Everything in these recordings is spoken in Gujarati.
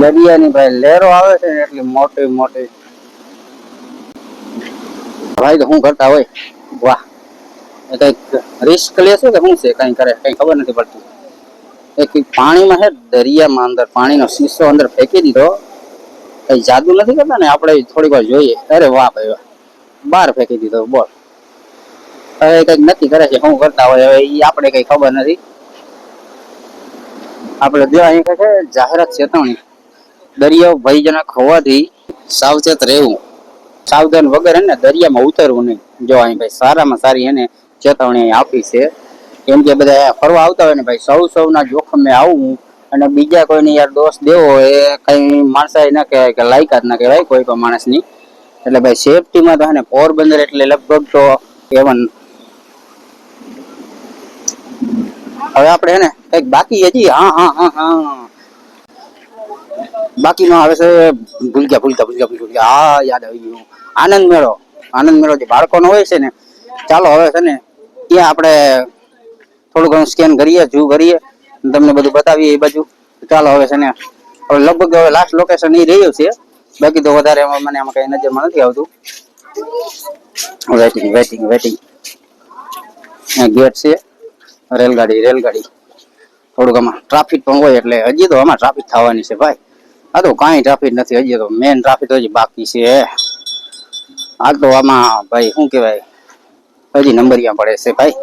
દરિયાની ભાઈ લહેરો આવે છે ને એટલી મોટી મોટી. ભાઈ તો શું કરતા હોય? વાહ. એ કંઈક રિસ્ક લે છે કે શું છે? કઈ કરે, કઈ ખબર નથી પડતી. એ કંઈક પાણીમાં હે દરિયામાં અંદર પાણીનો શીશો અંદર ફેંકી દીધો. કઈ જાદુ નથી કરતા ને? આપણે થોડીક વાર જોઈએ. અરે વાહ ભાઈ વાહ. બહાર ફેંકી દીધો, બોલ. હવે કંઈક નક્કી કરે છે શું કરતા હોય? હવે એ આપણે કઈ ખબર નથી. આપણે જો અહીં કહે છે, જાહેરાત ચેતવણી. દરિયો ભયજનક હોવાથી સાવચેત રહેવું. સાવધાન વગર એને દરિયામાં ઉતરવું નહીં. જો અહીં ભાઈ સારામાં સારી એને ચેતવણી આપી છે, કેમ કે બધા ફરવા આવતા હોય ને ભાઈ, સૌ સૌના જોખમે આવવું અને બીજા કોઈને યાર દોષ દેવો એ કઈ માણસાઈ ના કહેવાય કે લાયકાત ના કહેવાય કોઈ પણ માણસની. એટલે ભાઈ સેફટીમાં તો ને, પોરબંદર એટલે લગભગ તો એવન હવે આપણે ને કંઈક બાકી હજી, હા હા હા હા. બાકીમાં આવે છે ભૂલક્યા ગયા ભૂલ ગયા હા, યાદ આવી ગયું. આનંદ મેળો. આનંદ મેળો જે બાળકોનો હોય છે ને, ચાલો હવે છે ને, ત્યાં આપણે થોડું ઘણું સ્કેન કરીએ જૂ કરીએ તમને બધું બતાવીએ એ બાજુ. ચાલો હવે છે ને, હવે લગભગ હવે લાસ્ટ લોકેશન એ રહ્યું છે. બાકી તો વધારે મને આમાં કઈ નજરમાં નથી આવતું. વેટિંગ વેટિંગ વેટિંગ ગેટ છે. રેલગાડી રેલગાડી. થોડુંક આમાં ટ્રાફિક પણ હોય એટલે હજી તો આમાં ટ્રાફિક થવાની છે ભાઈ. આ તો કાંઈ ટ્રાફિક નથી, હજી તો મેન ટ્રાફિક હજી બાકી છે. આ તો આમાં ભાઈ, શું કહેવાય? હજી નંબરિયા પડે છે ભાઈ.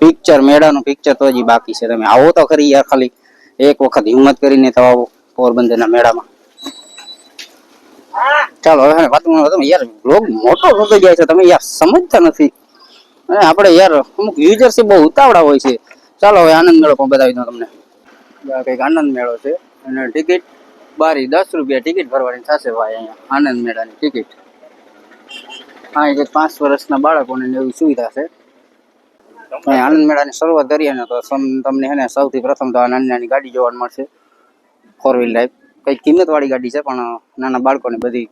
પિક્ચર મેળાનું પિક્ચર તો હજી બાકી છે. તમે આવો તો ખરી યાર ખાલી. એક વખત હિંમત કરીને તો આવો પોરબંદરના મેળામાં. ચાલો, હવે વાત તમે યાર બ્લોગ મોટો થતો જાય છે. તમે યાર સમજતા નથી. અને આપણે યાર અમુક યુઝર્સ બહુ ઉતાવળા હોય છે. ચાલો હવે આનંદ મેળો પણ બતાવી દઉં તમને. કંઈક આનંદ મેળો છે. અને ટિકિટ બારી દસ રૂપિયા ટિકિટ ભરવાની થશે ભાઈ અહીંયા. આનંદ મેળાની ટિકિટ હા એ પાંચ વર્ષના બાળકોને એવી સુવિધા છે. આનંદ મેળાની શરૂઆત કરીએ ને તો તમને હે ને સૌથી પ્રથમ તો આ નાની નાની ગાડી જોવા મળશે. ફોર વ્હીલ ટાઈપ કંઈક કિંમતવાળી ગાડી છે પણ નાના બાળકોને બધી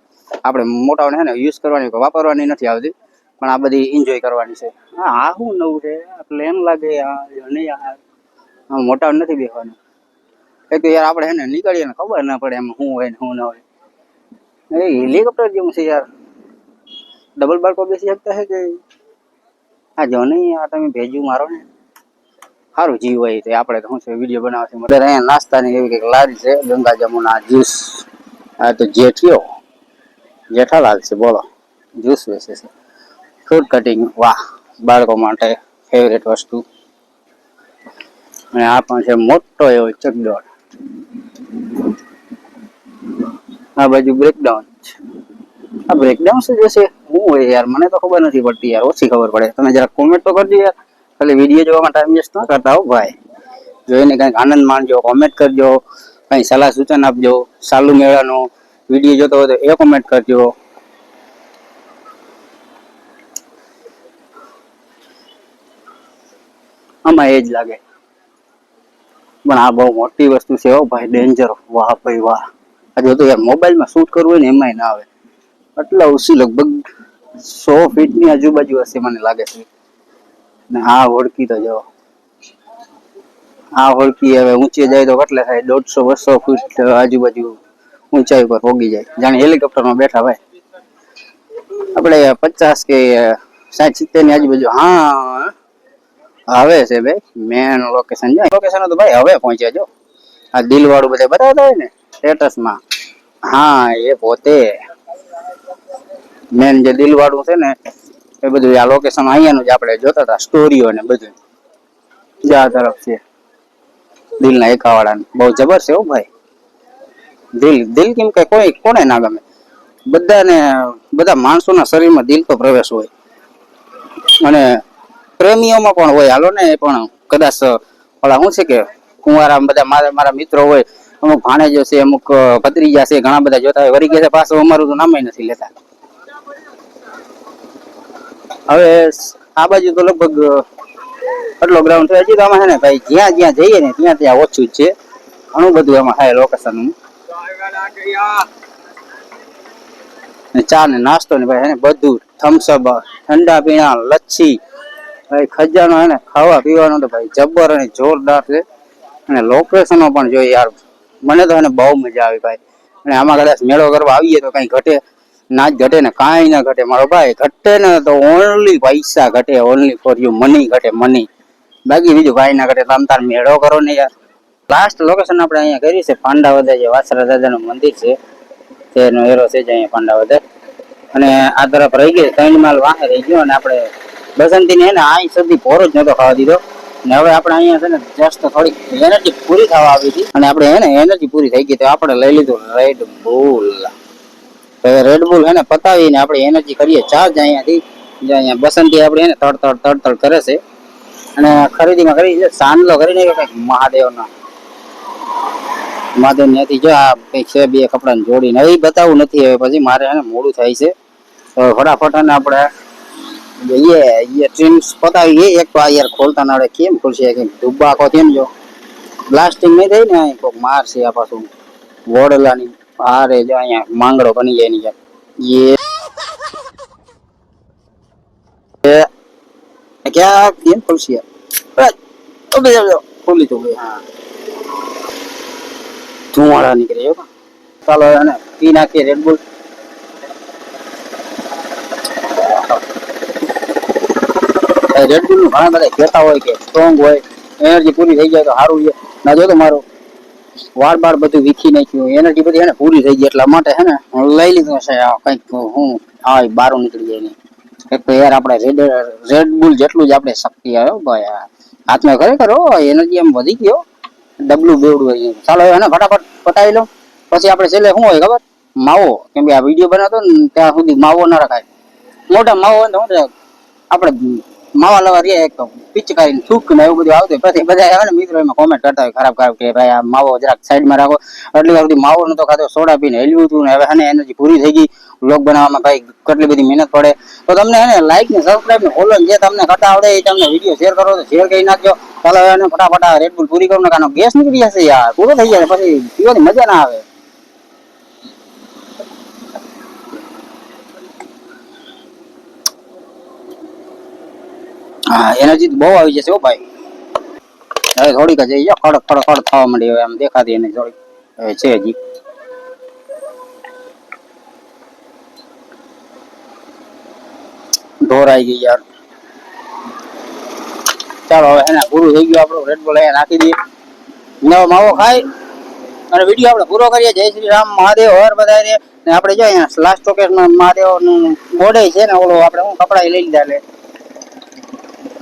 આપણે મોટાઓને હે ને યુઝ કરવાની વાપરવાની નથી આવતી. પણ આ બધી એન્જોય કરવાની છે. હા, આ શું નવું છે? પ્લેન લાગે, આ નહીં, આ આ મોટાઓને નથી બેસવાનું. એક તો યાર આપણે હે ને નીકળીએ ને ખબર ના પડે એમાં શું હોય ને શું ના હોય. એ હેલિકોપ્ટર જેવું છે યાર. ડબલ બાળકો બેસી શકતા છે કે? હા જો નહીં, આ તમે ભેજું મારો ને. સારું જીવ હોય તો આપણે તો શું છે વીડિયો બનાવશે મતલબ અહીંયા નાસ્તાની એવી કંઈક લારી છે, ગંગા જમુના જ્યુસ આ તો જેઠિયો જેઠાલાલ છે, બોલો. જ્યુસ વેચે છે. ફ્રૂટ કટિંગ વાહ, બાળકો માટે ફેવરેટ વસ્તુ. અને આ પણ છે મોટો એવો ચકડોળ. આ બાજુ બ્રેકડાઉન આ બ્રેકડાઉન શું જશે હું હોય યાર, મને તો ખબર નથી પડતી યાર, ઓછી ખબર પડે. તમે જરા કોમેન્ટ તો કરજો યાર. ખાલી વીડિયો જોવામાં ટાઈમ વેસ્ટ ન કરતા હો, ભાઈ. જોઈને કંઈક આનંદ માણજો કોમેન્ટ કરજો, કંઈ સલાહ સૂચન આપજો, સાલું મેળાનો વીડિયો જોતો હોય તો એ કોમેન્ટ કરજો. આમાં એ જ લાગે. પણ આ બહુ મોટી વસ્તુ છે હો ભાઈ ડેન્જર વાહ ભાઈ વાહ. આ જો તો યાર મોબાઈલમાં શૂટ કરવું હોય ને એમાંય ના આવે. આટલા ઓછી લગભગ સો ફીટની આજુબાજુ હશે મને લાગે છે. ને આ હોડકી તો જો આ હોડકી હવે ઊંચી જાય તો કેટલે થાય? દોઢસો, બસો ફૂટ આજુબાજુ ઊંચાઈ ઉપર પોગી જાય. જાણે હેલિકોપ્ટરમાં બેઠા ભાઈ આપણે પચાસ કે સાઠ સિત્તેરની આજુબાજુ. હા હવે છે ભાઈ મેન લોકેશન છે લોકેશન તો ભાઈ હવે પહોંચ્યા જો. આ દિલ વાળું બધા બતાવતા હોય ને સ્ટેટસમાં હા, એ પોતે. મેન જે દિલ વાળું છે ને, એ બધું આ લોકેશન અહીંયાનું જ આપણે જોતા હતા સ્ટોરીઓ ને બધું. જા તરફ છે. દિલના એકાવાળા બહુ જબર છે હો ભાઈ. દિલ દિલ કેમ કે કોઈ, કોને ના ગમે. બધાને, બધા માણસોના શરીરમાં દિલ તો પ્રવેશ હોય. અને પ્રેમીઓમાં પણ હોય. હાલો ને પણ કદાચ ઓલા શું છે કે કુંવારા બધા મારા મારા મિત્રો હોય, અમુક ભાણેજો છે, અમુક ભત્રીજા છે, ઘણા બધા જોતા હોય, વરી ગયા પાછું, અમારું તો નામે નથી લેતા. હવે આ બાજુ તો લગભગ આટલો ગ્રાઉન્ડ થયો હજી તો આમાં છે ને, ભાઈ, જ્યાં જ્યાં જઈએ ને, ત્યાં ત્યાં ઓછું જ છે. ઘણું બધું એમાં હાય લોકેશન ચા ને નાસ્તો ને ભાઈ બધું થમ્સઅપ ઠંડા પીણા, લચ્છી ભાઈ, ખજાનો હે ખાવા પીવાનો તો ભાઈ જબ્બર અને જોરદાર છે. અને લોકેશનો પણ જોઈએ યાર, મને તો એને બહુ મજા આવી ભાઈ. અને આમાં કદાચ મેળો કરવા આવીએ તો કઈ ઘટે, ના જ ઘટે ને કાંઈ ના ઘટે. મારો ભાઈ ઘટે ને તો ઓનલી પૈસા ઘટે ઓનલી ફોર યુ મની ઘટે મની બાકી બીજું કાંઈ ના ઘટે. તમ તાર મેળો કરો ને યાર. લાસ્ટ લોકેશન આપણે અહીંયા કરી છે પાંડાવદર જે વાસરા દાદાનું મંદિર છે. તેનો એરો છે જ અહીંયા પાંડાવદર અને આ તરફ રહી ગઈ ત્રણ માલ વાહે રહી ગયો અને આપણે બસંતી ને અહીં સુધી ભોરો જ નતો ખાવા દીધો. ને હવે આપણે અહીંયા છે ને જસ્ટ થોડીક એનર્જી પૂરી થવા આવી હતી. અને આપણે એને એનર્જી પૂરી થઈ ગઈ તો આપણે લઈ લીધું રેડ બુલ તો રેડ બુલ હે ને પતાવીને આપણે એનર્જી કરીએ. ચાર્જ અહીંયાથી, જે અહીંયા બસંતી આપણે એને તડ તડ તડ તડ કરે છે. અને ખરીદીમાં કરી છે, સાંડલો કરીને કંઈક મહાદેવના. મહાદેવ ત્યાંથી જો આ કંઈક છે બે કપડાને જોડીને. એ બતાવું નથી હવે, પછી મારે એને મોડું થાય છે. તો ફટાફટ આપણે જઈએ એ ટ્રીમ્સ પતાવીએ એક તો આ યાર ખોલતા નાડે કેમ ખુલશે? કે તેમ જો. બ્લાસ્ટિંગ નહીં થઈ ને અહીં કોઈક મારશે આ પાછું. વોડલાની આરે જો અહીંયા માંગડો બની જાય ને ઊભી જાઓ, જાઓ. ખુલી તો ભાઈ હા. ધુમાડા નીકળે ચાલો એને પી નાખીએ રેડબુલ રેડબુલનું ઘણા બધા કહેતા હોય કે સ્ટ્રોંગ હોય એનર્જી પૂરી થઈ જાય તો સારું છે. ના, જો તો મારું વાર બાર બધું વીખી નાખ્યું એનર્જી બધી એને પૂરી થઈ ગઈ એટલા માટે હે ને, હું લઈ લીધું છે કંઈક હું હા બારું નીકળી જાય નહીં તો યાર આપણે રેડ રેડબુલ જેટલું જ આપણે શક્તિ આવ્યો ભાઈ હાથમાં ખરેખર એનર્જી એમ વધી ગયો. ડબલું બેવડું હોય ચાલો એને ફટાફટ પટાવી લો. પછી આપણે છેલ્લે શું હોય ખબર? માવો. કેમ કે આ વીડિયો બનાવતો ને, ત્યાં સુધી માવો ન રખાય. મોટા માવો હોય તો આપણે માવા લવા રહીએ એક તો પિચકારીને થૂક ને એવું બધું આવતું. પછી બધા આવે ને મિત્રો એમાં કોમેન્ટ કરતા હોય ખરાબ ખરાબ કે ભાઈ આ માવો જરાક સાઈડમાં રાખો. એટલી વાર સુધી માવો નતો ખાતો સોડા પીને હેલ્યું હતું ને હવે હે એનર્જી પૂરી થઈ ગઈ. બ્લોગ બનાવવામાં ભાઈ કેટલી બધી મહેનત પડે. તો તમને હે ને લાઈક ને સબસ્ક્રાઈબ ને ફોલો જે તમને કરતા આવડે એ તમને વીડિયો શેર કરો તો શેર કરી નાખજો. ચાલો એને ફટાફટ રેડબુલ પૂરી કરો ને કારણ ગેસ નીકળી જશે યાર. પૂરો થઈ જાય પછી પીવાની મજા ના આવે. હા, એનર્જી બહુ આવી જશે હો ભાઈ. હવે થોડીક જ જો ખડ ખડ ખડ થવા માંડી હવે આમ દેખાતી એને થોડીક. હવે છે હજી. ઢોરાઈ ગઈ યાર. ચાલો હવે એના પૂરું થઈ ગયું આપણું. રેડ બોલ અહીંયા નાખી દઈએ. નવો માવો ખાય. અને વીડિયો આપણે પૂરો કરીએ. જય શ્રી રામ, મહાદેવ, હર બધા ને આપણે જો અહીંયા લાસ્ટ ટોકેસમાં મહાદેવનું બોડે છે ને ઓલો આપણે હું કપડા લઈ લીધા એટલે.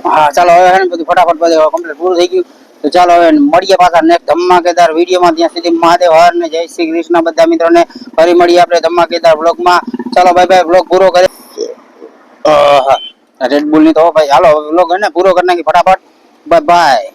હા, ચાલો હવે હે ને બધું ફટાફટ બધું કમ્પ્લીટ પૂરું થઈ ગયું. તો ચાલો હવે મળીએ પાછા નેક્સ્ટ ધમાકેદાર વિડીયોમાં. ત્યાં સુધી મહાદેવ, હર ને જય શ્રી કૃષ્ણ બધા મિત્રોને ફરી મળીએ આપણે ધમાકેદાર બ્લોગમાં ચાલો ભાઈ ભાઈ બ્લોગ પૂરો કરે. રેડબુલની તો ભાઈ. હાલો બ્લોગ ને પૂરો કરી નાખી ફટાફટ. Bye bye